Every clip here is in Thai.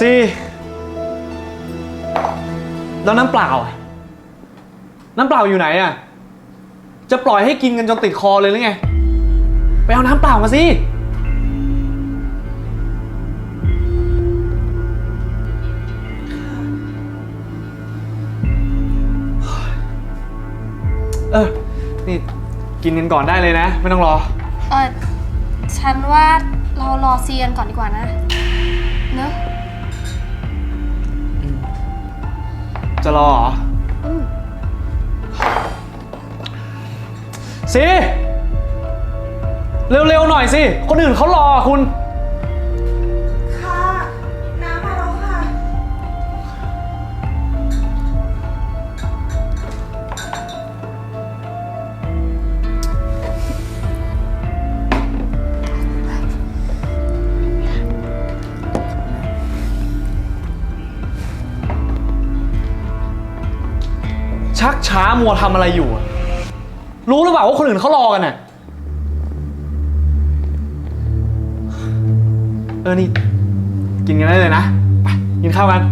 ซีแล้วน้ำเปล่าอะน้ำเปล่าอยู่ไหนอะ จะปล่อยให้กินกันจนติดคอเลยหรือไง ไปเอาน้ำเปล่ามาสิ เออ นี่กินกันก่อนได้เลยนะ ไม่ต้องรอ เออฉันว่าเรารอเซียนก่อนดีกว่านะ เนอะ จะรอเหรอสิ เร็วๆหน่อยสิ คนอื่นเขารอคุณ ช้ามัวทำอะไรอยู่อะรู้หรือเปล่าว่าคนอื่นเขารอกันน่ะ เออ นี่ กินกันได้เลยนะ ไป กินข้าวกัน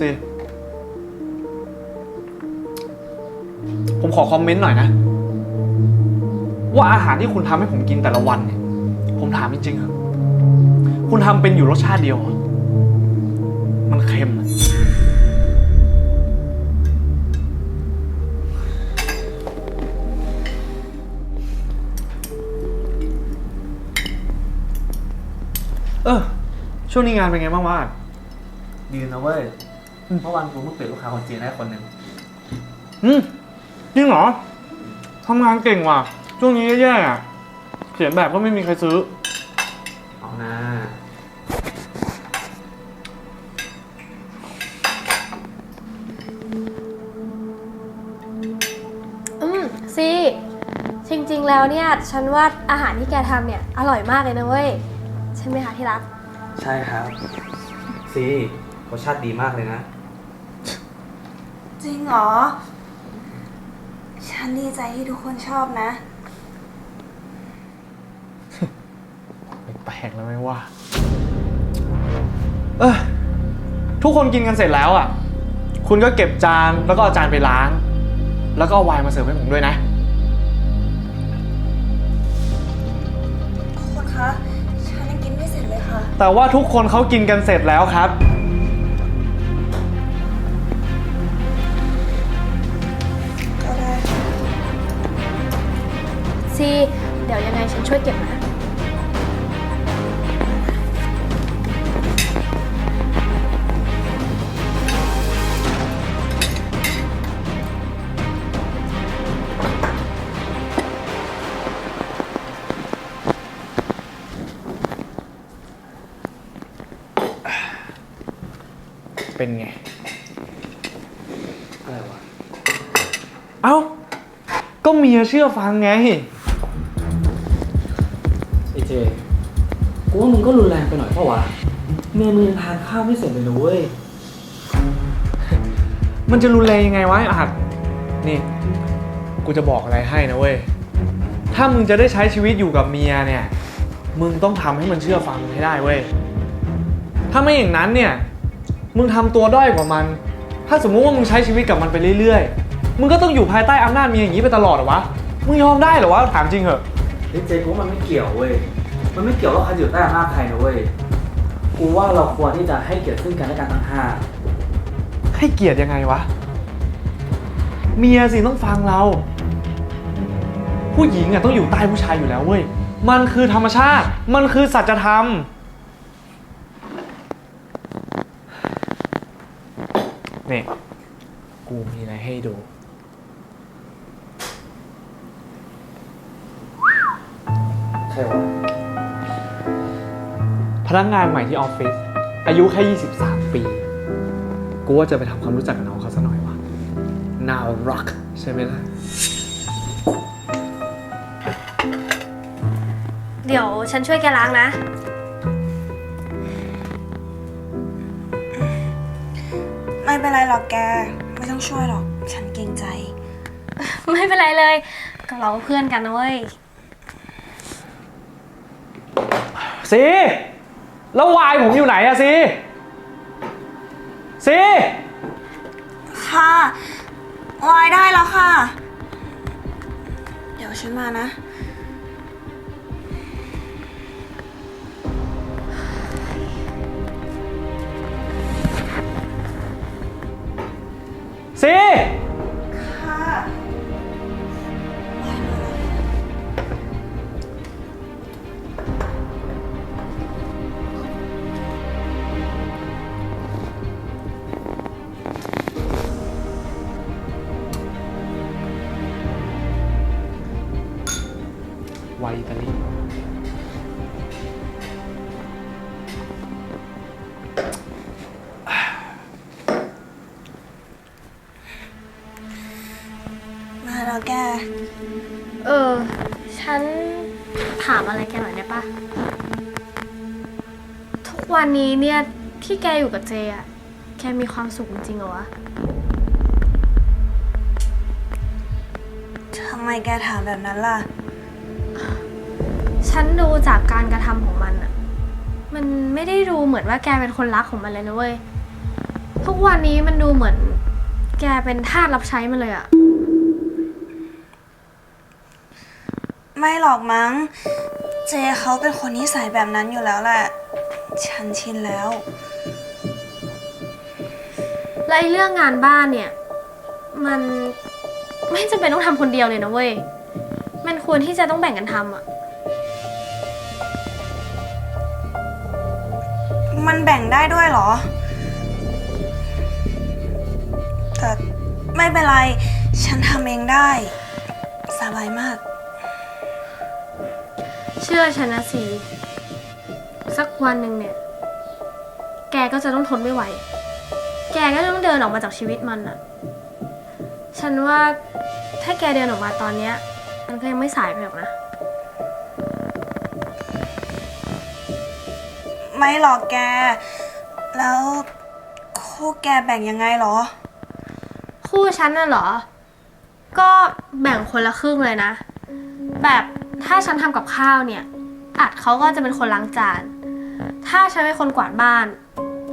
สิ ผมขอคอมเมนต์หน่อยนะ ว่าอาหารที่คุณทำให้ผมกินแต่ละวันเนี่ย ผมถามจริงๆเหรอะคุณทำเป็นอยู่รสชาติเดียวเหรอมันเค็มอะเออ ช่วงนี้งานเป็นไงบ้างวะดีนะเว้ยเพราะวันกูเพิ่งเปลี่ยนลูกค้าคนจีนได้คนหนึ่ง อืม จริงเหรอทำงานเก่งว่ะ ช่วงนี้แย่ๆอะเขียนแบบก็ไม่มีใครซื้อ เอานะอืมซีจริงๆแล้วเนี่ย ฉันว่าอาหารที่แกทำเนี่ยอร่อยมากเลยนะเว้ย ใช่ไหมคะที่รัก ใช่ครับ ซีรสชาติดีมากเลยนะ จริงเหรอ ฉันดีใจที่ทุกคนชอบนะ แปลกแล้วไหมว่า เออทุกคนกินกันเสร็จแล้วอะ คุณก็เก็บจานแล้วก็เอาจานไปล้าง แล้วก็เอาไวน์มาเสิร์ฟให้ผมด้วยนะ ทุกคนคะ ฉันยังกินไม่เสร็จเลยค่ะ แต่ว่าทุกคนเขากินกันเสร็จแล้วครับ ซีเดี๋ยวยังไงฉันช่วยเก็บนะ เป็นไง อะไรวะ เอ้า ก็เมียเชื่อฟังไงไอ เจ กูว่ามึงก็รุนแรงไปหน่อยเพราะวะเมียมึงยังทานข้าวไม่เสร็จเลยนะเว้ย มันจะรุนแรงยังไงวะไอ้อัดนี่ กูจะบอกอะไรให้นะเว้ย ถ้ามึงจะได้ใช้ชีวิตอยู่กับเมียเนี่ย มึงต้องทำให้มันเชื่อฟังให้ได้เว้ย ถ้าไม่อย่างนั้นเนี่ย มึงทำตัวด้อยกว่ามัน ถ้าสมมุติว่ามึงใช้ชีวิตกับมันไปเรื่อยๆ มึงก็ต้องอยู่ภายใต้อำนาจเมียอย่างนี้ไปตลอดเหรอวะ มึงยอมได้เหรอวะ ถามจริงเหอะไอเจกูว่ามันไม่เกี่ยวเว้ย มันไม่เกี่ยวว่าใครอยู่ใต้อำนาจใครนะเว้ยกูว่าเราควรที่จะให้เกียรติซึ่งกันและกันต่างหากให้เกียรติยังไงวะ เมียสิต้องฟังเรา ผู้หญิงอะต้องอยู่ใต้ผู้ชายอยู่แล้วเว้ย มันคือธรรมชาติ มันคือสัจธรรม นี่ กูมีอะไรให้ดู ใช่วะ พนักงานใหม่ที่ออฟฟิศอายุแค่ 23 ปี กูว่าจะไปทำความรู้จักกับน้องเขาสักหน่อยวะนาวรักใช่ไหมล่ะ เดี๋ยวฉันช่วยแกล้างนะ ไม่เป็นไรหรอกแก ไม่ต้องช่วยหรอก ฉันเกรงใจ ไม่เป็นไรเลยเราเพื่อนกันนะเว้ย สิ แล้ววายผมอยู่ไหนอะซีซีค่ะวายได้แล้วค่ะ เดี๋ยวฉันมานะ ซี วันนี้เนี่ยที่แกอยู่กับเจอะแกมีความสุขจริงๆเหรอวะ ทำไมแกถามแบบนั้นล่ะ ฉันดูจากการกระทำของมันอะมันไม่ได้ดูเหมือนว่าแกเป็นคนรักของมันเลยนะเว้ย ทุกวันนี้มันดูเหมือน แกเป็นทาสรับใช้มันเลยอะไม่หรอกมั้ง เจเขาเป็นคนนิสัยแบบนั้นอยู่แล้วแหละ ฉันชินแล้ว และไอ้เรื่องงานบ้านเนี่ย มันไม่จำเป็นต้องทำคนเดียวเลยนะเว้ย มันควรที่จะต้องแบ่งกันทำอะมันแบ่งได้ด้วยเหรอ แต่ไม่เป็นไร ฉันทำเองได้ สบายมาก เชื่อฉันนะสี สักวันหนึ่งเนี่ย แกก็จะต้องทนไม่ไหว แกก็ต้องเดินออกมาจากชีวิตมันอะฉันว่าถ้าแกเดินออกมาตอนเนี้ย มันก็ยังไม่สายไปหรอกนะ ไม่หรอกแก แล้วคู่แกแบ่งยังไงเหรอ คู่ฉันน่ะเหรอ ก็แบ่งคนละครึ่งเลยนะ แบบถ้าฉันทำกับข้าวเนี่ยอัดเขาก็จะเป็นคนล้างจาน ถ้าฉันเป็นคนกวาดบ้าน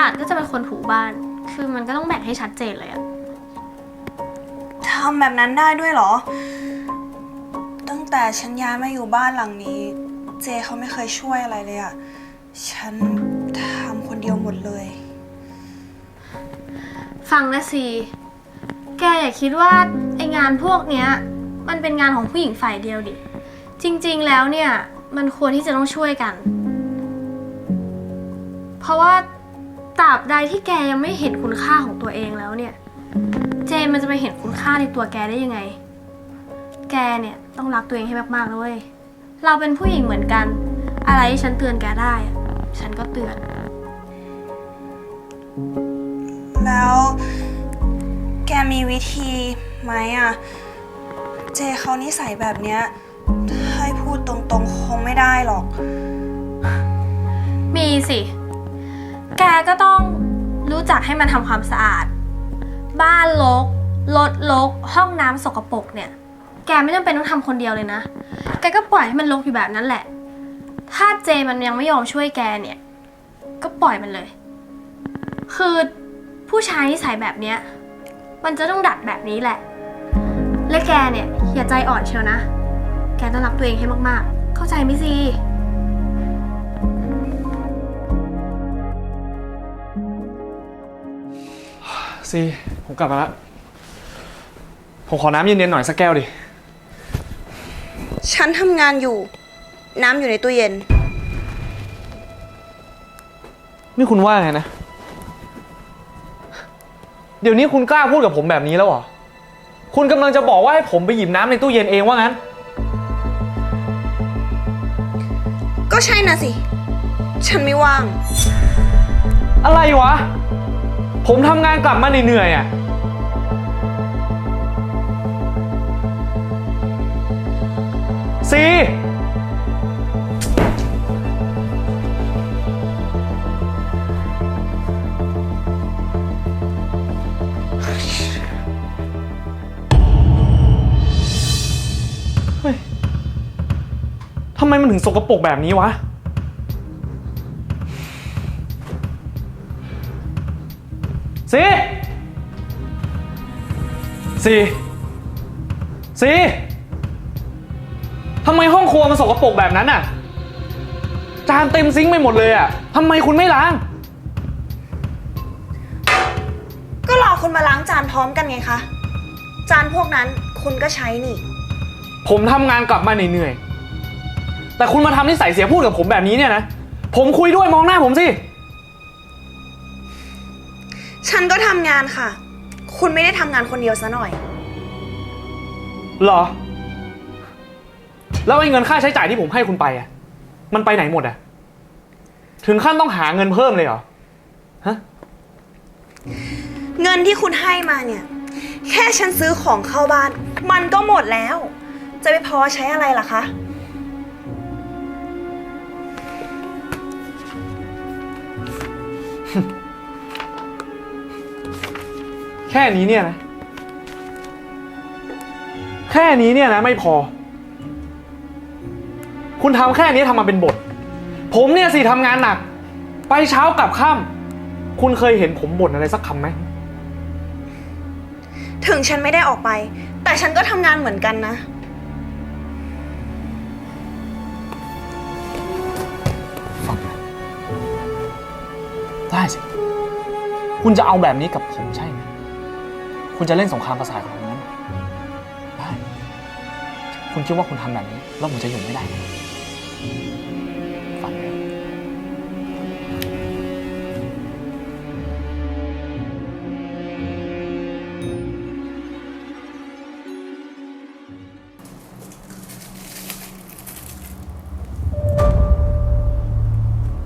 อัดก็จะเป็นคนถูบ้าน คือมันก็ต้องแบ่งให้ชัดเจนเลยอะทำแบบนั้นได้ด้วยเหรอ ตั้งแต่ฉันย้ายมาอยู่บ้านหลังนี้ เจเขาไม่เคยช่วยอะไรเลยอะฉันทำคนเดียวหมดเลย ฟังนะซีแกอย่าคิดว่าไองานพวกเนี้ย มันเป็นงานของผู้หญิงฝ่ายเดียวดิ จริงๆแล้วเนี่ย มันควรที่จะต้องช่วยกันเพ ราะว่าตราบใดที่แกยังไม่เห็นคุณค่าของตัวเองแล้วเนี่ย เจมมันจะไปเห็นคุณค่าในตัวแกได้ยังไง แกเนี่ยต้องรักตัวเองให้มากๆนะเว้ยเราเป็นผู้หญิงเหมือนกัน อะไรที่ฉันเตือนแกได้อะฉันก็เตือน แล้วแกมีวิธีไหมอะเจเขานิสัยแบบเนี้ยให้พูดตรงๆ คงไม่ได้หรอก มีสิ แกก็ต้องรู้จักให้มันทำความสะอาด บ้านรกรถรกห้องน้ำสกปรกเนี่ย แกไม่จำเป็นต้องทำคนเดียวเลยนะ แกก็ปล่อยให้มันรกอยู่แบบนั้นแหละ ถ้าเจมันยังไม่ยอมช่วยแกเนี่ย ก็ปล่อยมันเลย คือผู้ชายนิสัยแบบเนี้ย มันจะต้องดัดแบบนี้แหละ และแกเนี่ยอย่าใจอ่อนเชียวนะ แกต้องรักตัวเองให้มากๆ เข้าใจไหมซี ซีผมกลับมาแล้วผมขอน้ำเย็นๆหน่อยสักแก้วดิ ฉันทำงานอยู่ น้ำอยู่ในตู้เย็น นี่คุณว่าไงนะ เดี๋ยวนี้คุณกล้าพูดกับผมแบบนี้แล้วเหรอ คุณกำลังจะบอกว่าให้ผมไปหยิบน้ำในตู้เย็นเองว่างั้น ก็ใช่น่ะสิ ฉันไม่ว่าง อะไรวะ ผมทำงานกลับมาเหนื่อยๆอะ ซีเทำไมมันถึงสกปรกแบบนี้วะ สิสิทำไมห้องครัวมันสกปรกแบบนั้นอะ จานเต็มซิงค์ไปหมดเลยอะทำไมคุณไม่ล้าง ก็รอคุณมาล้างจานพร้อมกันไงคะ จานพวกนั้นคุณก็ใช้นี่ ผมทำงานกลับมาเหนื่อยๆแต่คุณมาทำนิสัยเสียพูดกับผมแบบนี้เนี่ยนะ ผมคุยด้วยมองหน้าผมสิ ฉันก็ทำงานค่ะ คุณไม่ได้ทำงานคนเดียวซะหน่อย เหรอ แล้วไอ้เงินค่าใช้จ่ายที่ผมให้คุณไปอะมันไปไหนหมดอะถึงขั้นต้องหาเงินเพิ่มเลยเหรอ ฮะ เงินที่คุณให้มาเนี่ย แค่ฉันซื้อของเข้าบ้าน มันก็หมดแล้ว จะไปพอใช้อะไรล่ะคะ แค่นี้เนี่ยนะ แค่นี้เนี่ยนะไม่พอ คุณทำแค่นี้ทำมาเป็นบท ผมเนี่ยสิทำงานหนัก ไปเช้ากลับค่ำคุณเคยเห็นผมบ่นอะไรสักคำไหม ถึงฉันไม่ได้ออกไป แต่ฉันก็ทำงานเหมือนกันนะ ฟังนะได้สิ คุณจะเอาแบบนี้กับผมใช่ไหม คุณจะเล่นสงครามประสาทกับผมนั้นได้ คุณคิดว่าคุณทำแบบนี้ แล้วผมจะอยู่ไม่ได้ไหมฟัน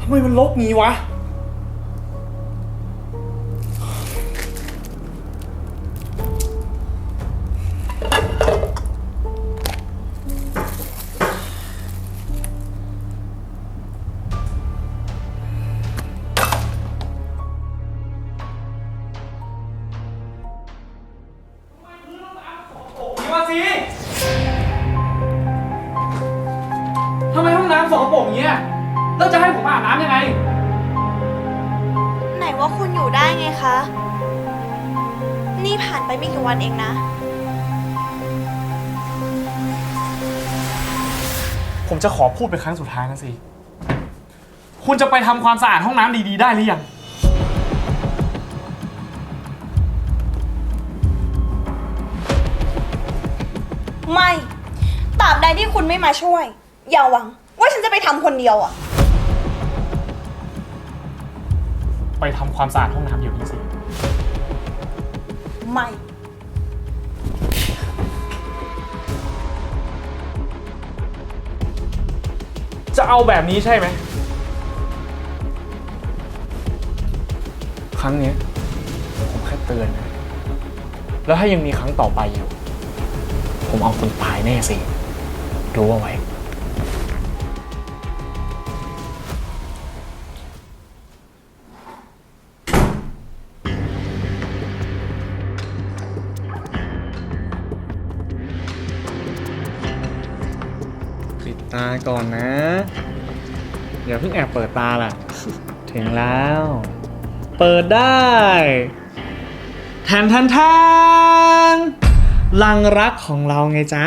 ทำไมมันลกงี้วะ อย่างเงี้ยแล้วจะให้ผมอาบน้ำยังไง ไหนว่าคุณอยู่ได้ไงคะ นี่ผ่านไปไม่กี่วันเองนะ ผมจะขอพูดเป็นครั้งสุดท้ายนะสิ คุณจะไปทำความสะอาดห้องน้ำดีๆ ได้หรือยัง ไม่ตราบใดที่คุณไม่มาช่วย อย่าหวังว่า ฉันจะไปทำคนเดียวอะไปทำความสะอาดห้องน้ำเดี๋ยวนี้สิ ไม่ จะเอาแบบนี้ใช่ไหม ครั้งเนี้ยผมแค่เตือนนะ แล้วถ้ายังมีครั้งต่อไปอยู่ ผมเอาคุณตายแน่สิดูเอาไว้ ก่อนนะ อย่าเพิ่งแอบเปิดตาล่ะ ถึงแล้ว เปิดได้แทนแทนแทนลังรักของเราไงจ๊ะ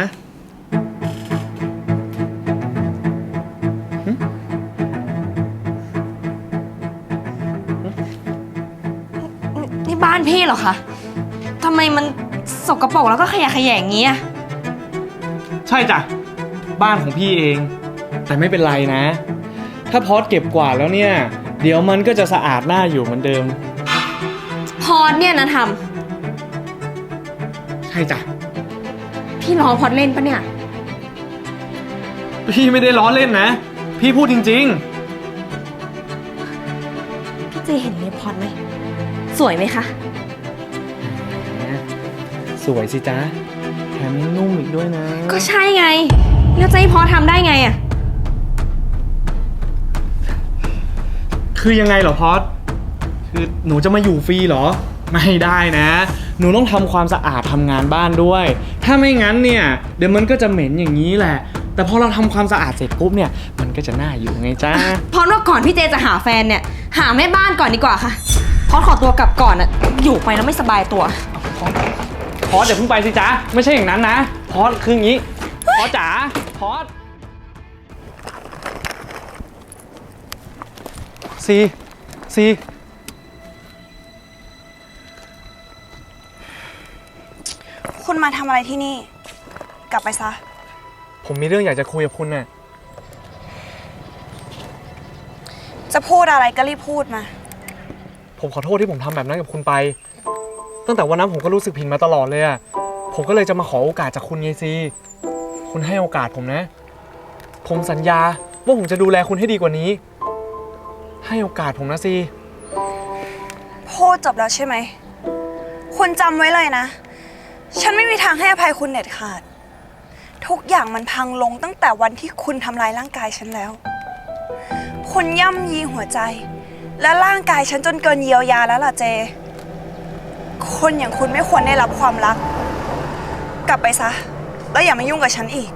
นี่บ้านพี่เหรอคะ ทำไมมันสกปรกแล้วก็ขยะแขยงอย่างนี้อะ ใช่จ้ะ บ้านของพี่เอง แต่ไม่เป็นไรนะ ถ้าพอดเก็บกวาดแล้วเนี่ย เดี๋ยวมันก็จะสะอาดหน้าอยู่เหมือนเดิม พอดเนี่ยนะทใช่จ้ะำพี่ล้อพอดเล่นปะเนี่ย พี่ไม่ได้ล้อเล่นนะ พี่พูดจริง พี่เจเห็นเล็บพอดไหม สวยไหมคะ ๆ สวยสิจ๊ะแถมยังนุ่มอีกด้วยนะ ก็ใช่ไง แล้วจะให้พอทำได้ไงอะ คือยังไงเหรอพอดคือหนูจะมาอยู่ฟรีเหรอ ไม่ได้นะ หนูต้องทำความสะอาดทำงานบ้านด้วย ถ้าไม่งั้นเนี่ยเดี๋ยวมันก็จะเหม็นอย่างนี้แหละ แต่พอเราทำความสะอาดเสร็จปุ๊บเนี่ยมันก็จะน่าอยู่ไงจ้าพอว่าก่อนพี่เจจะหาแฟนเนี่ย หาแม่บ้านก่อนดีกว่าค่ะพอขอตัวกลับก่อนอะอยู่ไปแล้วไม่สบายตัว พอสอย่าเพิ่งไปสิจ๊ะ ไม่ใช่อย่างนั้นนะ พอสคืออย่างนี้ พอสจ๋า พอส ซีซีคุณมาทำอะไรที่นี่ กลับไปซะ ผมมีเรื่องอยากจะคุยกับคุณน่ะ จะพูดอะไรก็รีบพูดมา ผมขอโทษที่ผมทำแบบนั้นกับคุณไป ตั้งแต่วันนั้นผมก็รู้สึกผิดมาตลอดเลยอะผมก็เลยจะมาขอโอกาสจากคุณไงซี คุณให้โอกาสผมนะ ผมสัญญาว่าผมจะดูแลคุณให้ดีกว่านี้ ให้โอกาสผมนะซีพูดจบแล้วใช่ไหม คุณจำไว้เลยนะ ฉันไม่มีทางให้อภัยคุณเด็ดขาด ทุกอย่างมันพังลงตั้งแต่วันที่คุณทำลายร่างกายฉันแล้ว คุณย่ำยีหัวใจ และร่างกายฉันจนเกินเยียวยาแล้วล่ะเจ คนอย่างคุณไม่ควรได้รับความรัก กลับไปซะ แล้วอย่ามายุ่งกับฉันอีก